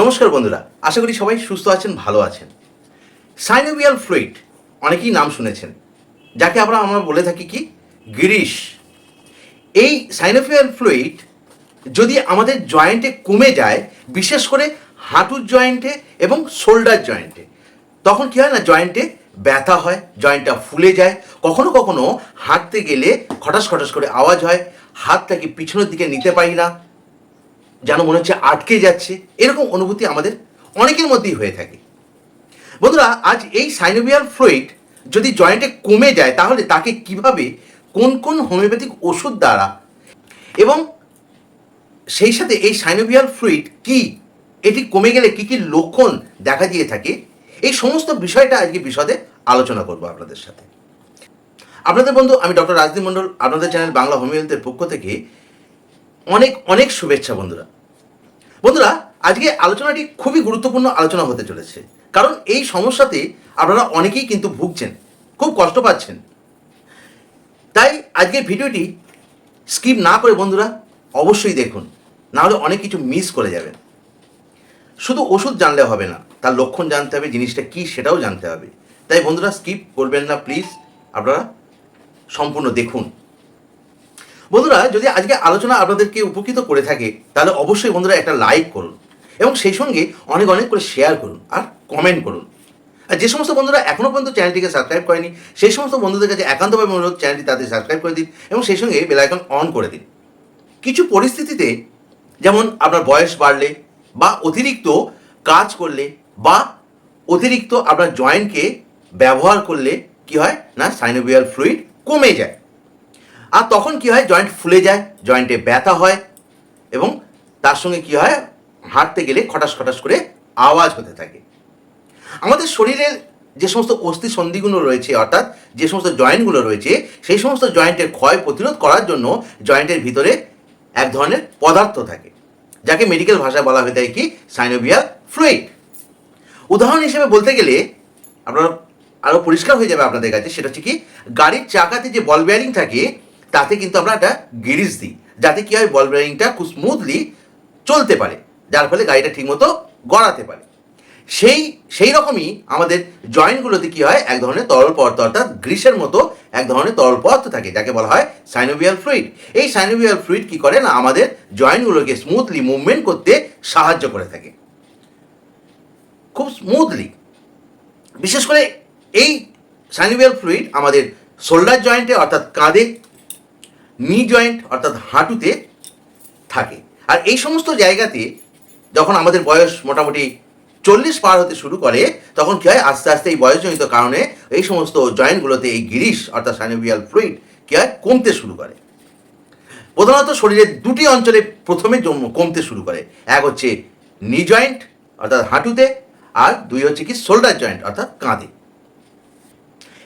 নমস্কার বন্ধুরা, আশা করি সবাই সুস্থ আছেন, ভালো আছেন। সাইনোভিয়াল ফ্লুইড অনেকেই নাম শুনেছেন। যাকে আমরা আমরা বলে থাকি কি? গিরিশ। এই সাইনোভিয়াল ফ্লুইড যদি আমাদের জয়েন্টে কমে যায়, বিশেষ করে হাঁটুর জয়েন্টে এবং শোল্ডার জয়েন্টে তখন কী হয় না জয়েন্টে ব্যথা হয় জয়েন্টটা ফুলে যায়। কখনো কখনো হাঁটতে গেলে খটাস খটাস করে আওয়াজ হয়, হাতটাকে পিছনের দিকে নিতে পারি না। যেন মনে হচ্ছে আটকে যাচ্ছে। এরকম অনুভূতি আমাদের অনেকের মধ্যেই হয়ে থাকে। বন্ধুরা, আজ এই সাইনোভিয়াল ফ্লুইড যদি জয়েন্টে কমে যায়, তাহলে তাকে কীভাবে, কোন কোন হোমিওপ্যাথিক ওষুধ দ্বারা এবং সেই সাথে এই সাইনোভিয়াল ফ্লুইড কি, এটি কমে গেলে কি কি লক্ষণ দেখা দিয়ে থাকে, এই সমস্ত বিষয়টা আজকে বিশদে আলোচনা করব আপনাদের সাথে। আপনাদের বন্ধু, আমি ডক্টর রাজদীপ মণ্ডল, আপনাদের চ্যানেল বাংলা হোমিওপ্যাথের পক্ষ থেকে অনেক অনেক শুভেচ্ছা বন্ধুরা। বন্ধুরা, আজকে আলোচনাটি খুবই গুরুত্বপূর্ণ আলোচনা হতে চলেছে। কারণ এই সমস্যাতে আপনারা অনেকেই কিন্তু ভুগছেন, খুব কষ্ট পাচ্ছেন। তাই আজকের ভিডিওটি স্কিপ না করে বন্ধুরা, অবশ্যই দেখুন, নাহলে অনেক কিছু মিস করে যাবেন। শুধু ওষুধ জানলে হবে না, তার লক্ষণ জানতে হবে, জিনিসটা কী সেটাও জানতে হবে। তাই বন্ধুরা, স্কিপ করবেন না, প্লিজ। আপনারা সম্পূর্ণ দেখুন। বন্ধুরা, যদি আজকে আলোচনা আপনাদেরকে উপকৃত করে থাকে, তাহলে অবশ্যই বন্ধুরা একটা লাইক করুন এবং সেই সঙ্গে অনেক অনেক করে শেয়ার করুন আর কমেন্ট করুন। আর যে সমস্ত বন্ধুরা এখনও পর্যন্ত চ্যানেলটিকে সাবস্ক্রাইব করেনি, সেই সমস্ত বন্ধুদের কাছে একান্তভাবে অনুরোধ চ্যানেলটি তাদের সাবস্ক্রাইব করে দিন এবং সেই সঙ্গে বেলাইকন অন করে দিন। কিছু পরিস্থিতিতে, যেমন আপনার বয়স বাড়লে বা অতিরিক্ত কাজ করলে বা অতিরিক্ত আপনার জয়েন্টকে ব্যবহার করলে কি হয়? না সাইনোভিয়াল ফ্লুইড কমে যায়। আর তখন কি হয়? জয়েন্ট ফুলে যায় জয়েন্টে ব্যথা হয় এবং তার সঙ্গে কি হয়? হাঁটতে গেলে খটাস খটাস করে আওয়াজ হতে থাকে। আমাদের শরীরের যে সমস্ত অস্থি সন্ধিগুলো রয়েছে, অর্থাৎ যে সমস্ত জয়েন্টগুলো রয়েছে, সেই সমস্ত জয়েন্টের ক্ষয় প্রতিরোধ করার জন্য জয়েন্টের ভিতরে এক ধরনের পদার্থ থাকে, যাকে মেডিকেল ভাষায় বলা হয়ে থাকে কি? সাইনোভিয়াল ফ্লুইড উদাহরণ হিসেবে বলতে গেলে, আপনারা আরও পরিষ্কার হয়ে যাবে আপনাদের কাছে, সেটা হচ্ছে কি? গাড়ির চাকাতে যে বল বেয়ারিং থাকে তাতে কিন্তু আমরা একটা গিরিজ দিই। যাতে কি হয় বল বেয়ারিংটা খুব স্মুথলি চলতে পারে, যার ফলে গাড়িটা ঠিকমতো গড়াতে পারে। সেই সেই রকমই আমাদের জয়েন্টগুলোতে কি হয়, এক ধরনের তরল পদার্থ, অর্থাৎ গ্রিসের মতো এক ধরনের তরল পদার্থ থাকে, যাকে বলা হয় সাইনোভিয়াল ফ্লুইড এই সাইনোভিয়াল ফ্লুইড কি করে না, আমাদের জয়েন্টগুলোকে স্মুথলি মুভমেন্ট করতে সাহায্য করে থাকে। খুব স্মুথলি বিশেষ করে এই সাইনোভিয়াল ফ্লুইড আমাদের শোল্ডার জয়েন্টে অর্থাৎ কাঁধে নি জয়েন্ট অর্থাৎ হাঁটুতে থাকে। আর এই সমস্ত জায়গাতে যখন আমাদের বয়স মোটামুটি চল্লিশ পার হতে শুরু করে, তখন কী হয়? আস্তে আস্তে এই বয়সজনিত কারণে এই সমস্ত জয়েন্টগুলোতে এই গিরিশ অর্থাৎ সাইনোভিয়াল ফ্লুইড কী হয়? কমতে শুরু করে। প্রধানত শরীরের দুটি অঞ্চলে প্রথমে জন্ম- কমতে শুরু করে। এক হচ্ছে নি জয়েন্ট অর্থাৎ হাঁটুতে, আর দুই হচ্ছে কি শোল্ডার জয়েন্ট অর্থাৎ কাঁধে।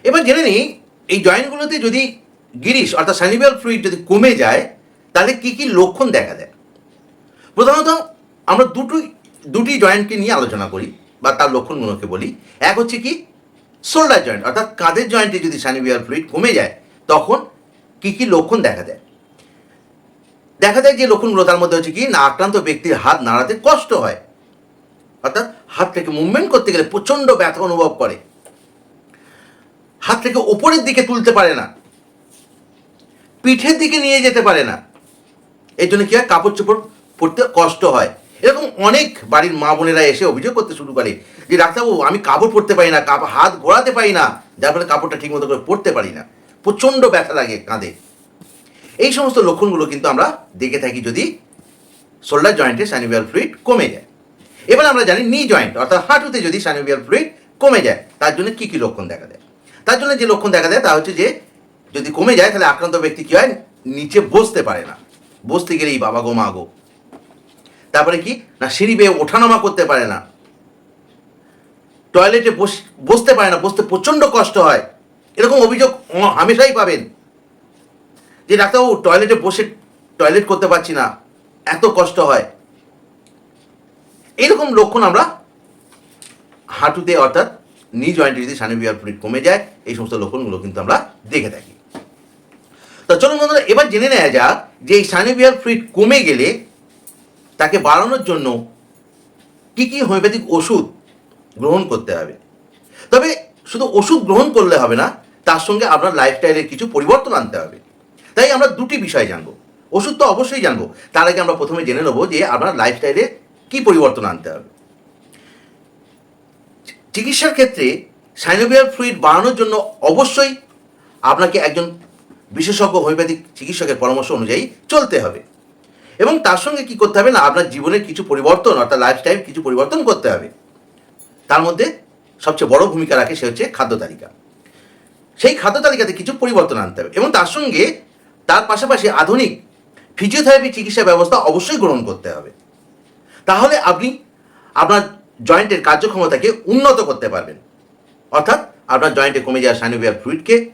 এবার জেনে নিই, এই জয়েন্টগুলোতে যদি গিরিশ অর্থাৎ সাইনিভিয়াল ফ্লুইড যদি কমে যায়, তাহলে কি কি লক্ষণ দেখা দেয়? প্রধানত আমরা দুটো, দুটি জয়েন্টকে নিয়ে আলোচনা করি বা তার লক্ষণগুলোকে বলি। এক হচ্ছে কি, শোল্ডার জয়েন্ট, অর্থাৎ কাঁধের জয়েন্টে যদি সাইনিভিয়াল ফ্লুইড কমে যায়, তখন কি কি লক্ষণ দেখা দেয়? দেখা যায় যে লক্ষণগুলো তার মধ্যে হচ্ছে কি, না আক্রান্ত ব্যক্তির হাত নাড়াতে কষ্ট হয়। অর্থাৎ হাত থেকে মুভমেন্ট করতে গেলে প্রচণ্ড ব্যথা অনুভব করে। হাত থেকে ওপরের দিকে তুলতে পারে না। পিঠের দিকে নিয়ে যেতে পারে না। এর জন্য কি হয়? কাপড় চোপড় পরতে কষ্ট হয়। এরকম অনেক বাড়ির মা বোনেরা এসে অভিযোগ করতে শুরু করে যে, ডাক্তারবাবু, আমি কাপড় পরতে পারি না হাত ঘোরাতে পারি না। যার ফলে কাপড়টা ঠিকমতো করে পরতে পারি না। প্রচণ্ড ব্যথা লাগে, কাঁধে। এই সমস্ত লক্ষণগুলো কিন্তু আমরা দেখে থাকি যদি শোল্ডার জয়েন্টে সাইনোভিয়াল ফ্লুইড কমে যায়। এবার আমরা জানি নি জয়েন্ট, অর্থাৎ হাঁটুতে যদি সাইনোভিয়াল ফ্লুইড কমে যায়, তার জন্য কি কি লক্ষণ দেখা দেয়? তার জন্য যে লক্ষণ দেখা দেয় তা হচ্ছে যে যদি কমে যায়, তাহলে আক্রান্ত ব্যক্তি কি হয়? নিচে বসতে পারে না। বসতে গেলেই বাবা গো, মা গো। তারপরে কি? না, সিঁড়ি বেয়ে ওঠানামা করতে পারে না। টয়লেটে বস, বসতে পারে না, বসতে প্রচণ্ড কষ্ট হয়। এরকম অভিযোগ হামেশাই পাবেন। যে ডাক্তারবাবু, টয়লেটে বসে টয়লেট করতে পারছি না। এত কষ্ট হয়। এইরকম লক্ষণ আমরা হাঁটুতে, অর্থাৎ নি জয়েন্টে যদি সানিভিয়ার ফ্লুইড কমে যায়। এই সমস্ত লক্ষণগুলো কিন্তু আমরা দেখে থাকি। তো চলুন বন্ধুরা, এবার জেনে নেওয়া যাক যে এই সানিভিয়ার ফ্লুইড কমে গেলে তাকে বাড়ানোর জন্য কি কি হোমিওপ্যাথিক ওষুধ গ্রহণ করতে হবে। তবে শুধু ওষুধ গ্রহণ করলে হবে না, তার সঙ্গে আপনার লাইফস্টাইলের কিছু পরিবর্তন আনতে হবে। তাই আমরা দুটি বিষয় জানব। ওষুধ তো অবশ্যই জানব। তার আগে আমরা প্রথমে জেনে নেব যে আপনার লাইফস্টাইলে কি পরিবর্তন আনতে হবে। চিকিৎসার ক্ষেত্রে সাইনোভিয়াল ফ্লুইড বাড়ানোর জন্য অবশ্যই আপনাকে একজন বিশেষজ্ঞ, হোমিওপ্যাথিক চিকিৎসকের পরামর্শ অনুযায়ী চলতে হবে। এবং তার সঙ্গে কি করতে হবে না, আপনার জীবনের কিছু পরিবর্তন, অর্থাৎ লাইফস্টাইল কিছু পরিবর্তন করতে হবে। তার মধ্যে সবচেয়ে বড় ভূমিকা রাখে সে হচ্ছে খাদ্য তালিকা। সেই খাদ্য তালিকাতে কিছু পরিবর্তন আনতে হবে এবং তার সঙ্গে তার পাশাপাশি আধুনিক ফিজিওথেরাপি চিকিৎসা ব্যবস্থা অবশ্যই গ্রহণ করতে হবে। তাহলে আপনি আপনার জয়েন্টের কার্যক্ষমতাকে উন্নত করতে পারবেন। অর্থাৎ আপনার জয়েন্টে কমে যাওয়া সাইনোভিয়াল ফ্লুইডকে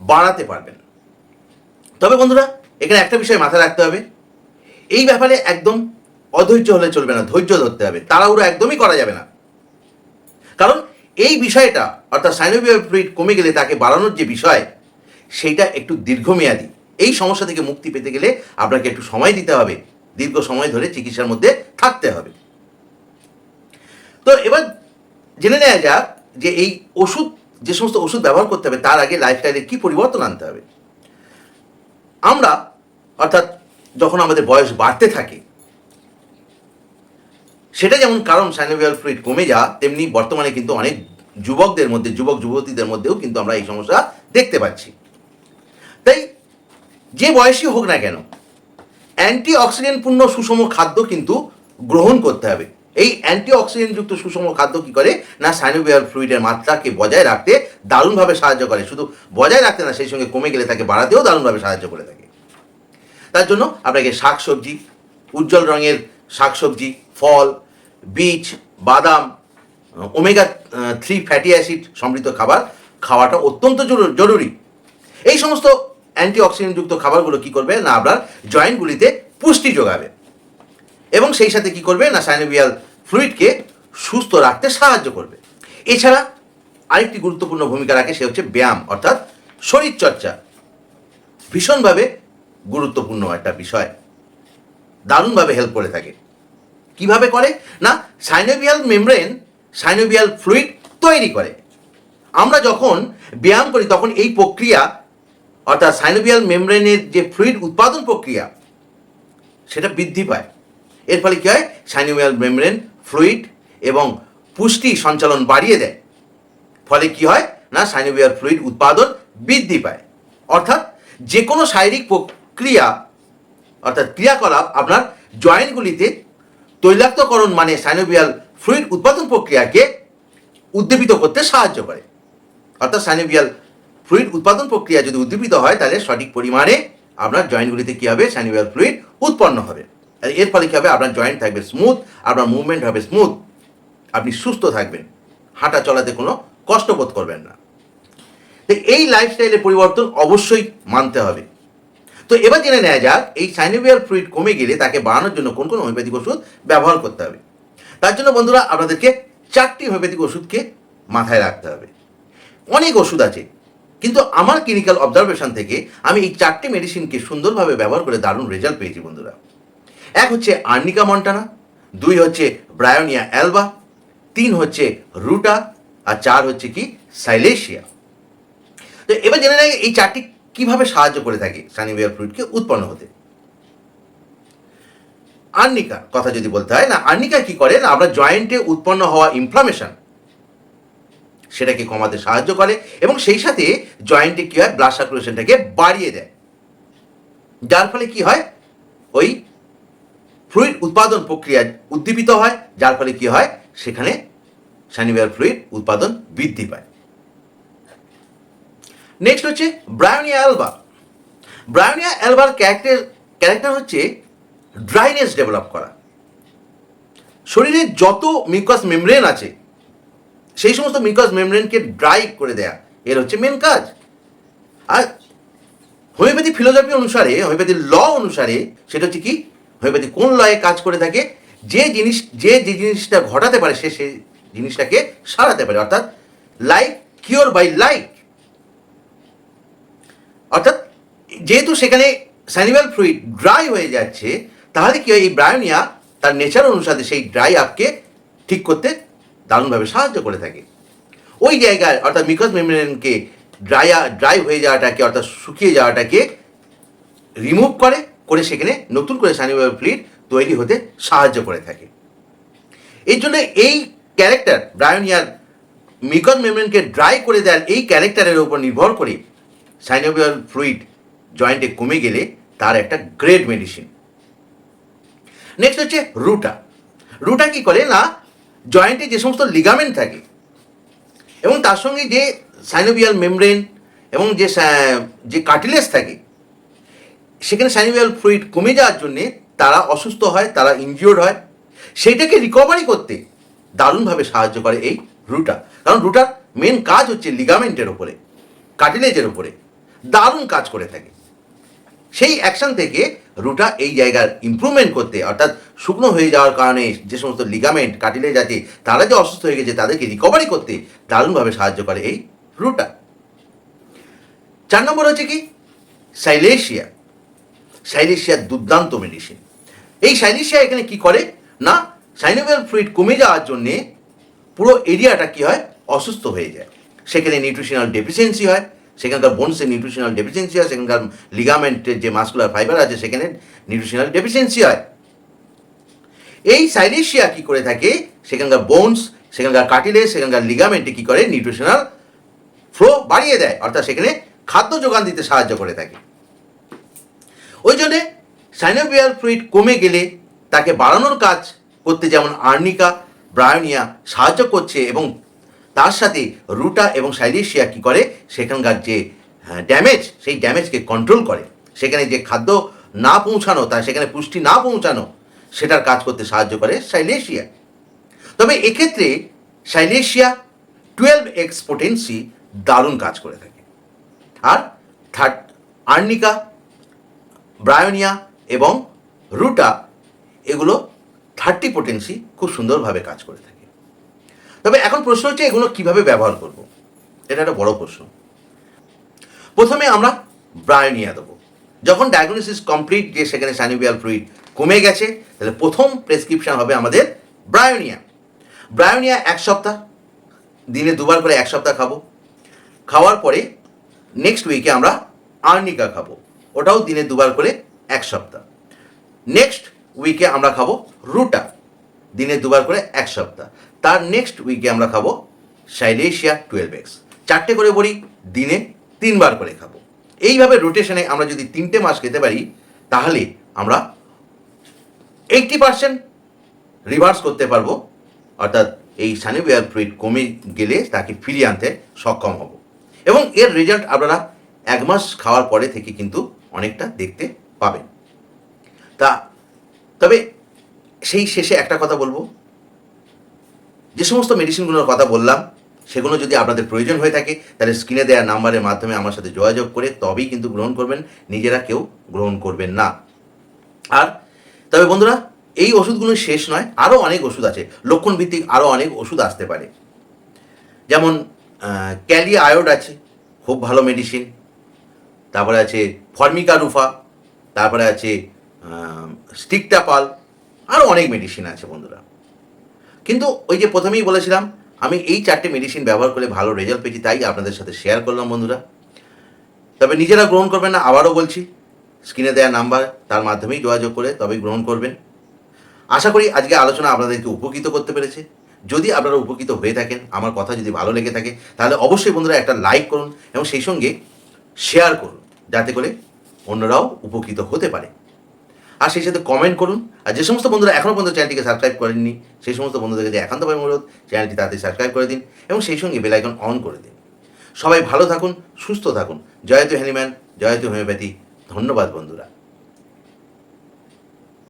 বাড়াতে পারবেন। তবে বন্ধুরা, এখানে একটা বিষয় মাথায় রাখতে হবে। এই ব্যাপারে একদম অধৈর্য হলে চলবে না, ধৈর্য ধরতে হবে। তাড়াহুড়ো একদমই করা যাবে না। কারণ এই বিষয়টা, অর্থাৎ সাইনোভিয়াল ফ্লুইড কমে গেলে তাকে বাড়ানোর যে বিষয় সেইটা একটু দীর্ঘমেয়াদী। এই সমস্যা থেকে মুক্তি পেতে গেলে আপনাকে একটু সময় দিতে হবে। দীর্ঘ সময় ধরে চিকিৎসার মধ্যে থাকতে হবে। তো এবার জেনে নেওয়া যাক যে এই ওষুধ, যে সমস্ত ওষুধ ব্যবহার করতে হবে, তার আগে লাইফস্টাইলে কি পরিবর্তন আনতে হবে। আমরা, অর্থাৎ যখন আমাদের বয়স বাড়তে থাকে, সেটা যেমন কারণ সাইনোভিয়াল ফ্লুইড কমে যাওয়া, তেমনি বর্তমানে কিন্তু অনেক যুবকদের মধ্যে, যুবক, যুবতীদের মধ্যেও কিন্তু আমরা এই সমস্যা দেখতে পাচ্ছি। তাই যে বয়সী হোক না কেন অ্যান্টি অক্সিডেন্টপূর্ণ সুষম খাদ্য কিন্তু গ্রহণ করতে হবে। এই অ্যান্টি অক্সিডেন্টযুক্ত সুষম খাদ্য কি করে? না সাইনোভিয়াল ফ্লুইডের মাত্রাকে বজায় রাখতে দারুণভাবে সাহায্য করে। শুধু বজায় রাখতে না, সেই সঙ্গে কমে গেলে তাকে বাড়াতেও দারুণভাবে সাহায্য করে থাকে। তার জন্য আপনাকে শাকসবজি, উজ্জ্বল রঙের শাকসবজি, ফল, বীজ, বাদাম ওমেগা থ্রি ফ্যাটি অ্যাসিড সমৃদ্ধ খাবার খাওয়াটা অত্যন্ত জরু- জরুরি। এই সমস্ত অ্যান্টি অক্সিডেন্টযুক্ত খাবারগুলো কি করবে? না আপনার জয়েন্টগুলিতে পুষ্টি যোগাবে। এবং সেই সাথে কি করবে? না সাইনোভিয়াল ফ্লুইডকে সুস্থ রাখতে সাহায্য করবে। এছাড়া আরেকটি গুরুত্বপূর্ণ ভূমিকা রাখে সে হচ্ছে ব্যায়াম, অর্থাৎ শরীরচর্চা। ভীষণভাবে গুরুত্বপূর্ণ একটা বিষয়। দারুণভাবে হেল্প করে থাকে। কীভাবে করে? না সাইনোভিয়াল মেমব্রেন সাইনোভিয়াল ফ্লুইড তৈরি করে। আমরা যখন ব্যায়াম করি, তখন এই প্রক্রিয়া, অর্থাৎ সাইনোভিয়াল মেমব্রেনের যে ফ্লুইড উৎপাদন প্রক্রিয়া, সেটা বৃদ্ধি পায়। এর ফলে কী হয়? সাইনোভিয়াল মেমব্রেন ফ্লুইড এবং পুষ্টি সঞ্চালন বাড়িয়ে দেয়। ফলে কি হয়? না সাইনোভিয়াল ফ্লুইড উৎপাদন বৃদ্ধি পায়। অর্থাৎ যে কোনো শারীরিক প্রক্রিয়া, অর্থাৎ ক্রিয়াকলাপ আপনার জয়েন্টগুলিতে তৈলাক্তকরণ মানে সাইনোভিয়াল ফ্লুইড উৎপাদন প্রক্রিয়াকে উদ্দীপিত করতে সাহায্য করে। অর্থাৎ সাইনোভিয়াল ফ্লুইড উৎপাদন প্রক্রিয়া যদি উদ্দীপিত হয়, তাহলে সঠিক পরিমাণে আপনার জয়েন্টগুলিতে কী হবে? সাইনোভিয়াল ফ্লুইড উৎপন্ন হবে। এর ফলে কী হবে? আপনার জয়েন্ট থাকবে স্মুথ আপনার মুভমেন্ট হবে স্মুথ আপনি সুস্থ থাকবেন। হাঁটা চলাতে কোনো কষ্ট বোধ করবেন না। তো এই লাইফস্টাইলের পরিবর্তন অবশ্যই মানতে হবে। তো এবার জেনে নেওয়া যাক, এই সাইনোভিয়াল ফ্লুইড কমে গেলে তাকে বাড়ানোর জন্য কোন কোন হোমিওপ্যাথিক ওষুধ ব্যবহার করতে হবে। তার জন্য বন্ধুরা, আপনাদেরকে চারটি হোমিওপ্যাথিক ওষুধকে মাথায় রাখতে হবে। অনেক ওষুধ আছে, কিন্তু আমার ক্লিনিক্যাল অবজারভেশন থেকে আমি এই চারটি মেডিসিনকে সুন্দরভাবে ব্যবহার করে দারুণ রেজাল্ট পেয়েছি বন্ধুরা। এক হচ্ছে আর্নিকা মন্টানা, দুই হচ্ছে ব্রায়োনিয়া অ্যালবা, তিন হচ্ছে রুটা, আর চার হচ্ছে কি সাইলেশিয়া। তো এবার জেনে নেয় এই চারটি কীভাবে সাহায্য করে থাকে সানিভিয়ার ফ্লুইডকে উৎপন্ন হতে। আর্নিকা, কথা যদি বলতে হয়, না, আর্নিকা কি করে? না, আমরা জয়েন্টে উৎপন্ন হওয়া ইনফ্লামেশন সেটাকে কমাতে সাহায্য করে এবং সেই সাথে জয়েন্টে কি হয়? ব্লাড সার্কুলেশনটাকে বাড়িয়ে দেয়। যার ফলে কি হয়? ওই ফ্লুইড উৎপাদন প্রক্রিয়া উদ্দীপিত হয়, যার ফলে কি হয়? সেখানে সানিভিয়ার ফ্লুইড উৎপাদন বৃদ্ধি পায়। নেক্সট হচ্ছে ব্রায়োনিয়া অ্যালবা। ব্রায়োনিয়া অ্যালবার ক্যারেক্টার ক্যারেক্টার হচ্ছে ড্রাইনেস ডেভেলপ করা। শরীরে যত মিউকাস মেমব্রেন আছে, সেই সমস্ত মিউকাস মেমব্রেনকে ড্রাই করে দেয়া, এর হচ্ছে মেন কাজ। আর হোমিওপ্যাথি ফিলোসফি অনুসারে হোমিওপ্যাথি ল অনুসারে, সেটা হচ্ছে কি? হোমিওপ্যাথি কোন লয়ে কাজ করে থাকে, যে জিনিস, যে যে জিনিসটা ঘটাতে পারে সে সেই জিনিসটাকে সারাতে পারে। অর্থাৎ লাইক, কিওর বাই লাইক। অর্থাৎ যেহেতু সেখানে স্যানিমাল ফ্লুইড ড্রাই হয়ে যাচ্ছে, তাহলে কি হয়, এই ব্রায়োনিয়া তার নেচার অনুসারে সেই ড্রাই আপকে ঠিক করতে দারুণভাবে সাহায্য করে থাকে। ওই জায়গায়, অর্থাৎ মিকস মেমব্রেনকে ড্রাই ড্রাই হয়ে যাওয়াটাকে, অর্থাৎ শুকিয়ে যাওয়াটাকে রিমুভ করে করে সেখানে নতুন করে সানিওয়াল ফ্লুইড তৈরি হতে সাহায্য করে থাকে। এর জন্য এই ক্যারেক্টার ব্রায়োনিয়ার মিকন মেমব্রেনকে ড্রাই করে দেওয়ার এই ক্যারেক্টারের উপর নির্ভর করে সাইনোভিয়াল ফ্লুইড জয়েন্টে কমে গেলে তার একটা গ্রেট মেডিসিন নেক্সট হচ্ছে রুটা রুটা কি করে? না জয়েন্টে যে সমস্ত লিগামেন্ট থাকে এবং তার সঙ্গে যে সাইনোভিয়াল মেমব্রেন এবং যে যে কার্টিলেজ থাকে সেখানে সাইনোভিয়াল ফ্লুইড কমে যাওয়ার জন্যে তারা অসুস্থ হয়, তারা ইনজিওর্ড হয়। সেইটাকে রিকভারি করতে দারুণভাবে সাহায্য করে এই রুটা। কারণ রুটার মেন কাজ হচ্ছে লিগামেন্টের ওপরে কার্টিলেজের ওপরে দারুণ কাজ করে থাকে। সেই অ্যাকশন থেকে রুটা এই জায়গার ইমপ্রুভমেন্ট করতে, অর্থাৎ শুকনো হয়ে যাওয়ার কারণে যে সমস্ত লিগামেন্ট কাটিলে যাতে তারা যে অসুস্থ হয়ে গেছে, তাদেরকে রিকভারি করতে দারুণভাবে সাহায্য করে এই রুটা। চার নম্বর হচ্ছে কি? সাইলেশিয়া সাইলেশিয়ার দুর্দান্ত মেডিসিন এই সাইলেশিয়া এখানে কি করে? না সাইনোভিয়াল ফ্লুইড কমে যাওয়ার জন্যে পুরো এরিয়াটা কি হয়? অসুস্থ হয়ে যায়। সেখানে নিউট্রিশনাল ডেফিসিয়েন্সি হয়, সেখানকার বোনসের নিউট্রিশনাল ডেফিসিয়েন্সি হয়, সেখানকার লিগামেন্টের যে মাসকুলার ফাইবার আছে, সেখানে নিউট্রিশনাল ডেফিসিয়েন্সি হয়। এই সাইলেশিয়া কি করে থাকে? সেখানকার বোনস সেখানকার কাটিলেজ সেখানকার লিগামেন্টে কি করে? নিউট্রিশনাল ফ্লো বাড়িয়ে দেয়। অর্থাৎ সেখানে খাদ্য যোগান দিতে সাহায্য করে থাকে। ওই জন্যে সাইনোভিয়াল ফ্লুইড কমে গেলে তাকে বাড়ানোর কাজ করতে যেমন আর্নিকা, ব্রায়োনিয়া সাহায্য করছে এবং তার সাথে রুটা এবং সাইলেশিয়া কি করে? সেখানকার যে ড্যামেজ সেই ড্যামেজকে কন্ট্রোল করে। সেখানে যে খাদ্য না পৌঁছানো, তা সেখানে পুষ্টি না পৌঁছানো, সেটার কাজ করতে সাহায্য করে সাইলেশিয়া। তবে এক্ষেত্রে সাইলেশিয়া টুয়েলভ এক্স পোটেন্সি দারুণ কাজ করে থাকে। আর থার্ড আর্নিকা ব্রায়োনিয়া এবং রুটা, এগুলো থার্টি পোটেন্সি খুব সুন্দরভাবে কাজ করে থাকে। তবে এখন প্রশ্ন হচ্ছে এগুলো কীভাবে ব্যবহার করব? এটা একটা বড় প্রশ্ন। প্রথমে আমরা ব্রায়োনিয়া দেবো। যখন ডায়াগনোসিস কমপ্লিট যে সেখানে সানিভিয়াল ফ্লুইড কমে গেছে, তাহলে প্রথম প্রেসক্রিপশন হবে আমাদের ব্রায়োনিয়া। ব্রায়োনিয়া এক সপ্তাহ, দিনে দুবার করে এক সপ্তাহ খাব। খাওয়ার পরে নেক্সট উইকে আমরা আর্নিকা খাব। ওটাও দিনে দুবার করে এক সপ্তাহ। নেক্সট উইকে আমরা খাব রুটা। দিনে দুবার করে এক সপ্তাহ। তার নেক্সট উইকে আমরা খাব সাইলেশিয়া টুয়েলভ এক্স চারটে করে বড়ি দিনে তিনবার করে খাব। এইভাবে রোটেশনে আমরা যদি তিনটে মাস খেতে পারি, তাহলে আমরা এইটটি পার্সেন্ট রিভার্স করতে পারব। অর্থাৎ এই সানিভিয়ার ফ্লুইড কমে গেলে তাকে ফিরিয়ে আনতে সক্ষম হব। এবং এর রেজাল্ট আপনারা এক মাস খাওয়ার পরে থেকে কিন্তু অনেকটা দেখতে পাবেন। তা, তবে সেই শেষে একটা কথা বলব। যে সমস্ত মেডিসিনগুলোর কথা বললাম, সেগুলো যদি আপনাদের প্রয়োজন হয়ে থাকে, তাহলে স্ক্রিনে দেওয়া নাম্বারের মাধ্যমে আমার সাথে যোগাযোগ করে তবেই কিন্তু গ্রহণ করবেন, নিজেরা কেউ গ্রহণ করবেন না। আর, তবে বন্ধুরা, এই ওষুধগুলো শেষ নয় আরও অনেক ওষুধ আছে লক্ষণ ভিত্তিক আরও অনেক ওষুধ আসতে পারে। যেমন ক্যালি আয়োড আছে, খুব ভালো মেডিসিন তারপরে আছে ফর্মিকা রুফা তারপরে আছে স্টিকটা পাল আরও অনেক মেডিসিন আছে বন্ধুরা। কিন্তু ওই যে প্রথমেই বলেছিলাম, আমি এই চারটে মেডিসিন ব্যবহার করে ভালো রেজাল্ট পেয়েছি, তাই আপনাদের সাথে শেয়ার করলাম বন্ধুরা। তবে নিজেরা গ্রহণ করবেন না, আবারও বলছি স্ক্রিনে দেওয়া নাম্বার তার মাধ্যমেই যোগাযোগ করে তবেই গ্রহণ করবেন। আশা করি আজকে আলোচনা আপনাদেরকে উপকৃত করতে পেরেছে। যদি আপনারা উপকৃত হয়ে থাকেন, আমার কথা যদি ভালো লেগে থাকে, তাহলে অবশ্যই বন্ধুরা একটা লাইক করুন এবং সেই সঙ্গে শেয়ার করুন। যাতে করে অন্যরাও উপকৃত হতে পারে। আর সেই সাথে কমেন্ট করুন। আর যে সমস্ত বন্ধুরা এখনও পর্যন্ত চ্যানেলটিকে সাবস্ক্রাইব করেননি, সেই সমস্ত বন্ধুদেরকে যে একান্তভাবে অনুরোধ, চ্যানেলটি তাড়াতাড়ি সাবস্ক্রাইব করে দিন এবং সেই সঙ্গে বেলাইকন অন করে দিন। সবাই ভালো থাকুন, সুস্থ থাকুন। জয়তু হ্যানিম্যান জয়তু হোমিওপ্যাথি। ধন্যবাদ বন্ধুরা।